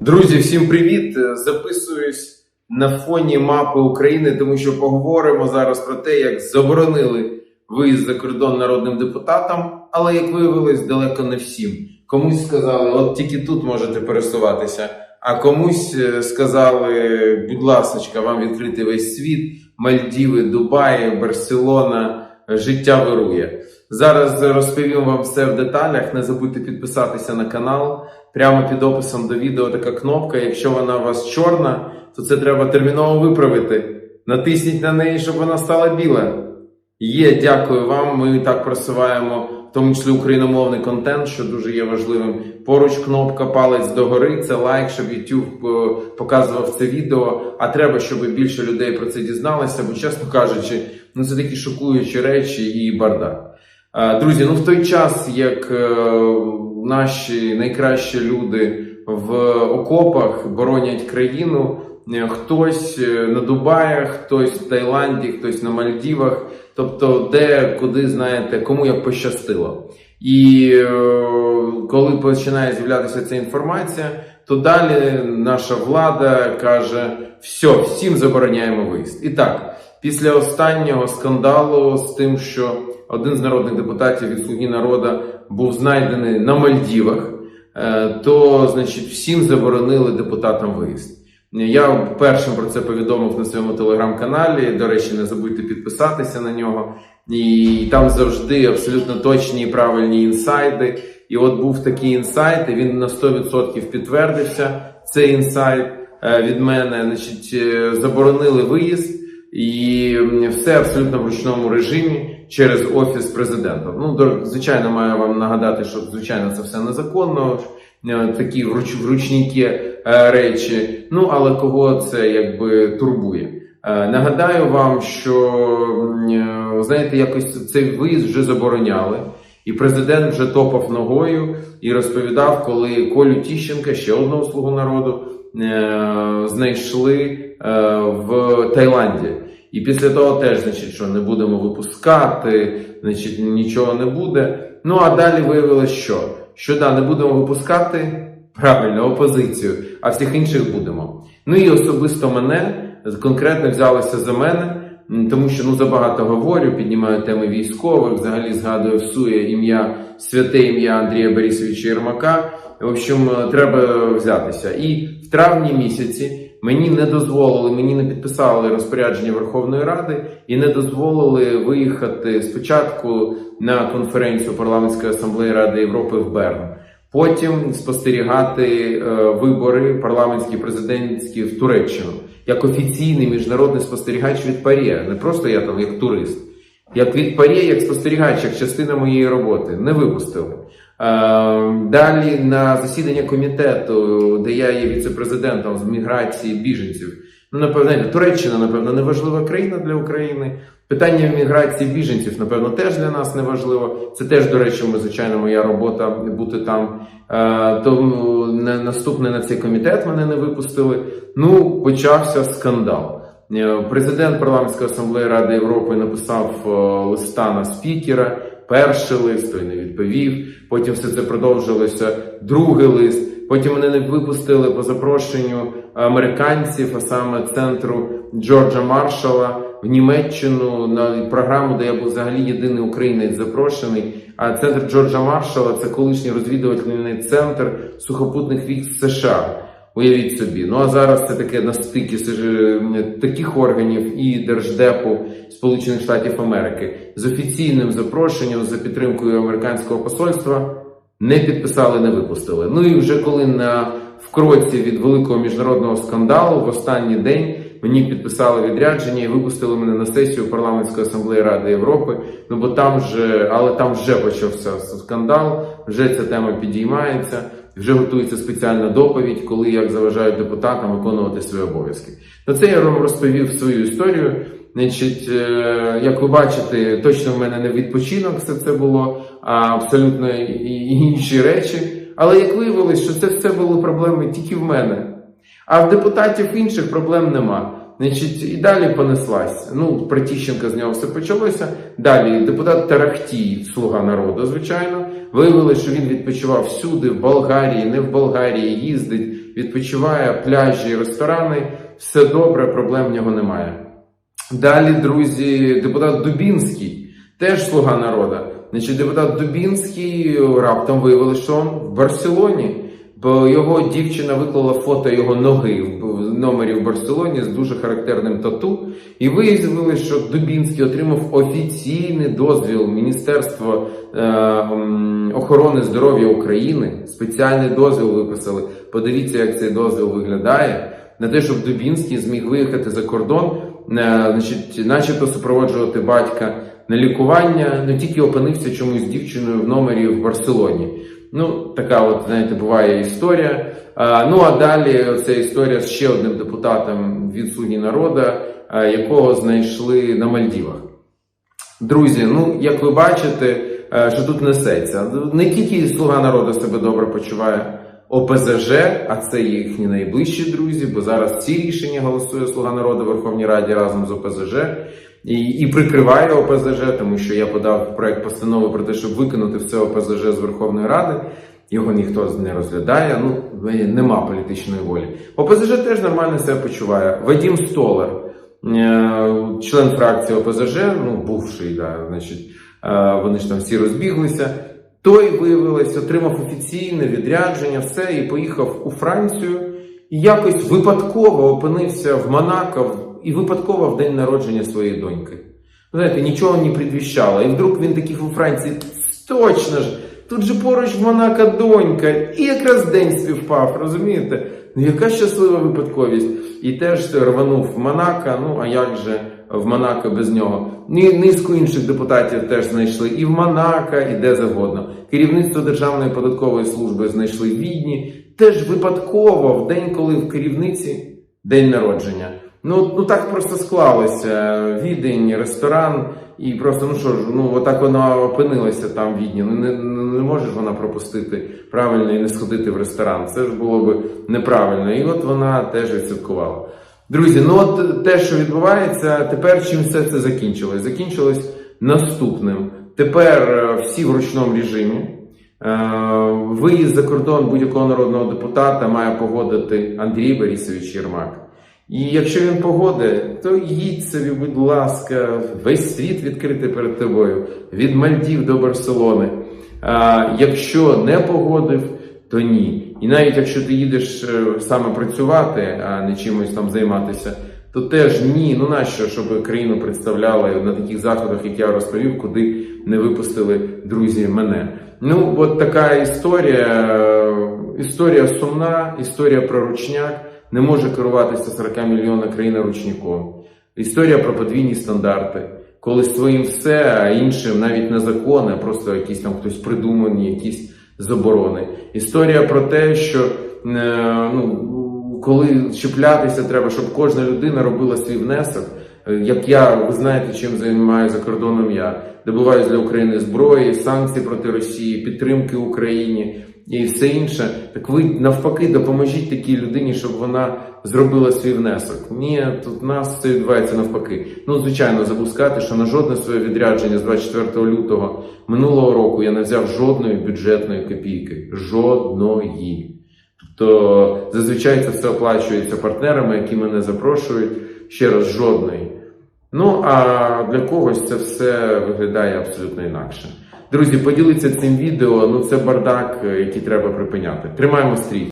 Друзі, всім привіт! Записуюсь на фоні мапи України, тому що поговоримо зараз про те, як заборонили виїзд за кордон народним депутатам, але як виявилось, далеко не всім. Комусь сказали, от тільки тут можете пересуватися, а комусь е, сказали, будь ласочка, вам відкритий весь світ, Мальдіви, Дубаї, Барселона, життя вирує. Зараз розповім вам все в деталях. Не забудьте підписатися на канал. Прямо під описом до відео така кнопка. Якщо вона у вас чорна, то це треба терміново виправити. Натисніть на неї, щоб вона стала біла. Є, дякую вам. Ми так просуваємо, в тому числі україномовний контент, що дуже є важливим. Поруч кнопка палець догори, це лайк, щоб YouTube е, показував це відео. А треба, щоб більше людей про це дізналося, бо, чесно кажучи, ну це такі шокуючі речі і бардак. Е, Друзі, ну в той час, як е, наші найкращі люди в окопах боронять країну, хтось е, на Дубаях, хтось в Таїланді, хтось на Мальдівах, тобто де, куди знаєте, кому як пощастило. І е, коли починає з'являтися ця інформація, то далі наша влада каже: все, всім забороняємо виїзд. І так, після останнього скандалу з тим, що один з народних депутатів від Слуги народу був знайдений на Мальдівах, е, то значить всім заборонили депутатам виїзд. Я першим про це повідомив на своєму телеграм-каналі. До речі, не забудьте підписатися на нього. І там завжди абсолютно точні і правильні інсайди. І от був такий інсайт, і він на 100% підтвердився. Цей інсайт е, від мене, значить, е, заборонили виїзд, і все абсолютно в ручному режимі через офіс президента. Ну, звичайно, маю вам нагадати, що звичайно це все незаконно. е, Такі вруч, вручники е, речі. Ну але кого це якби турбує? Е, Нагадаю вам, що знаєте, якось цей виїзд вже забороняли, і президент вже топав ногою і розповідав, коли Колю Тіщенка, ще одного слугу народу, знайшли в Таїланді. І після того теж, значить, що не будемо випускати, значить, нічого не буде. Ну а далі виявилось, що? Що да, не будемо випускати правильно опозицію, а всіх інших будемо. Ну і особисто мене конкретно взялося за мене, тому що ну забагато говорю, піднімаю теми військових, взагалі згадую всує ім'я, святе ім'я Андрія Борисовича Єрмака. В общем, е, треба взятися. І в травні місяці мені не дозволили, мені не підписали розпорядження Верховної Ради і не дозволили виїхати спочатку на конференцію парламентської асамблеї Ради Європи в Берн. Потім спостерігати е, вибори парламентські президентські в Туреччину як офіційний міжнародний спостерігач від ПАРЄ. Не просто я там як турист, як від ПАРЄ, як спостерігач, як частина моєї роботи. Не випустили. Е, Далі на засідання комітету, де я є віце-президентом з міграції біженців. Ну, напевно, Туреччина, напевно, не важлива країна для України. Питання міграції біженців, напевно, теж для нас не важливо. Це теж, до речі, ми, звичайно, моя робота бути там. Е, Тому на- наступний на цей комітет мене не випустили. Ну, почався скандал. Е, Президент парламентської асамблеї Ради Європи написав листа на спікера. Перший лист той не відповів. Потім все це продовжилося. Другий лист. Потім мене не випустили по запрошенню американців, а саме центру Джорджа Маршала в Німеччину на програму, де я був взагалі єдиний українець запрошений. А центр Джорджа Маршала це колишній розвідувальний центр сухопутних військ США. Уявіть собі. Ну а зараз це таке на стикі таких органів і Держдепу Сполучених Штатів Америки з офіційним запрошенням за підтримкою американського посольства не підписали, не випустили. Ну і вже коли на в кроці від великого міжнародного скандалу в останній день мені підписали відрядження і випустили мене на сесію парламентської асамблеї Ради Європи. Ну бо там вже, але там вже почався скандал, вже ця тема підіймається. Вже готується спеціальна доповідь, коли як заважають депутатам виконувати свої обов'язки. На це я вам розповів свою історію. Значить, е, як ви бачите, точно в мене не відпочинок все це було, а абсолютно інші речі. Але як виявилось, що це все були проблеми тільки в мене. А в депутатів інших проблем нема. Значить, і далі понеслась. Ну, про Тіщенка з нього все почалося. Далі депутат Тарахтій, слуга народу, звичайно, виявилось, що він відпочивав всюди, в Болгарії, не в Болгарії, їздить. відпочиває, пляжі, ресторани. Все добре, проблем в нього немає. Далі, друзі, депутат Дубінський, теж слуга народа. Значить, депутат Дубінський раптом виявили, що він в Барселоні, бо його дівчина виклала фото його ноги в номері в Барселоні з дуже характерним тату. І виявили, що Дубінський отримав офіційний дозвіл Міністерства е, охорони здоров'я України. Спеціальний дозвіл виписали. Подивіться, як цей дозвіл виглядає. На те, щоб Дубінський зміг виїхати за кордон, е, значить, начебто супроводжувати батька на лікування, не тільки опинився чомусь дівчиною в номері в Барселоні. Ну, така от, знаєте, буває історія. Ну а далі ця історія з ще одним депутатом від Слуги народу, а, якого знайшли на Мальдівах. Друзі, ну як ви бачите, що тут несеться. Не тільки слуга народу себе добре почуває, ОПЗЖ, а це їхні найближчі друзі, бо зараз ці рішення голосує Слуга народу в Верховній Раді разом з ОПЗЖ. І, і прикриває ОПЗЖ, тому що я подав проект постанови про те, щоб викинути все ОПЗЖ з Верховної Ради. Його ніхто не розглядає. Ну нема політичної волі. ОПЗЖ теж нормально себе почуває. Вадім Столар, е, член фракції ОПЗЖ, ну бувший, да, значить, е, вони ж там всі розбіглися. Той виявилось, отримав офіційне відрядження, все і поїхав у Францію. І якось випадково опинився в Монако і випадково в день народження своєї доньки. Знаєте, нічого не предвіщало. І вдруг він такий у Франції, точно ж, тут же поруч Монако донька, і якраз день співпав, розумієте? Ну яка щаслива випадковість. І теж рванув в Монако, ну а як же в Монако без нього? Низку інших депутатів теж знайшли і в Монако, і де завгодно. Керівництво Державної податкової служби знайшли в Відні. Теж випадково в день, коли в керівниці день народження. Ну, ну так просто склалося. Відень, ресторан, і просто, ну що ж, ну отак вона опинилася там в Відні. Ну не, не може вона пропустити правильно і не сходити в ресторан. Це ж було би неправильно. І от вона теж відсвяткувала. Друзі, ну от те, що відбувається, тепер чим все це закінчилось? Закінчилось наступним. Тепер е, всі в ручному режимі. Е, Виїзд за кордон будь-якого народного депутата має погодити Андрій Борисович Єрмак. І якщо він погодить, то їдь собі, будь ласка, весь світ відкритий перед тобою, від Мальдів до Барселони. А якщо не погодив, то ні. І навіть якщо ти їдеш е, саме працювати, а не чимось там займатися, то теж ні. Ну нащо, щоб країну представляли на таких заходах, як я розповів, куди не випустили друзі мене. Ну, от така історія. Історія сумна, історія про ручняк. Не може керуватися 40 мільйона країна ручником. Історія про подвійні стандарти, коли своїм все, а іншим навіть не закони, а просто якісь там хтось придумані, якісь заборони. Історія про те, що е, ну, коли чіплятися треба, щоб кожна людина робила свій внесок. Е, Як я, ви знаєте, чим займаюся за кордоном я добуваюсь для України зброї, санкцій проти Росії, підтримки Україні і все інше. Так ви навпаки допоможіть такій людині, щоб вона зробила свій внесок. Ні, тут нас це відбувається навпаки. Ну, звичайно, забув сказати, що на жодне своє відрядження з 24 лютого минулого року я не взяв жодної бюджетної копійки. Жодної. Тобто зазвичай це все оплачується партнерами, які мене запрошують. Ще раз жодної. Ну а для когось це все виглядає абсолютно інакше. Друзі, поділіться цим відео. Ну це бардак, який треба припиняти. Тримаємо стрій.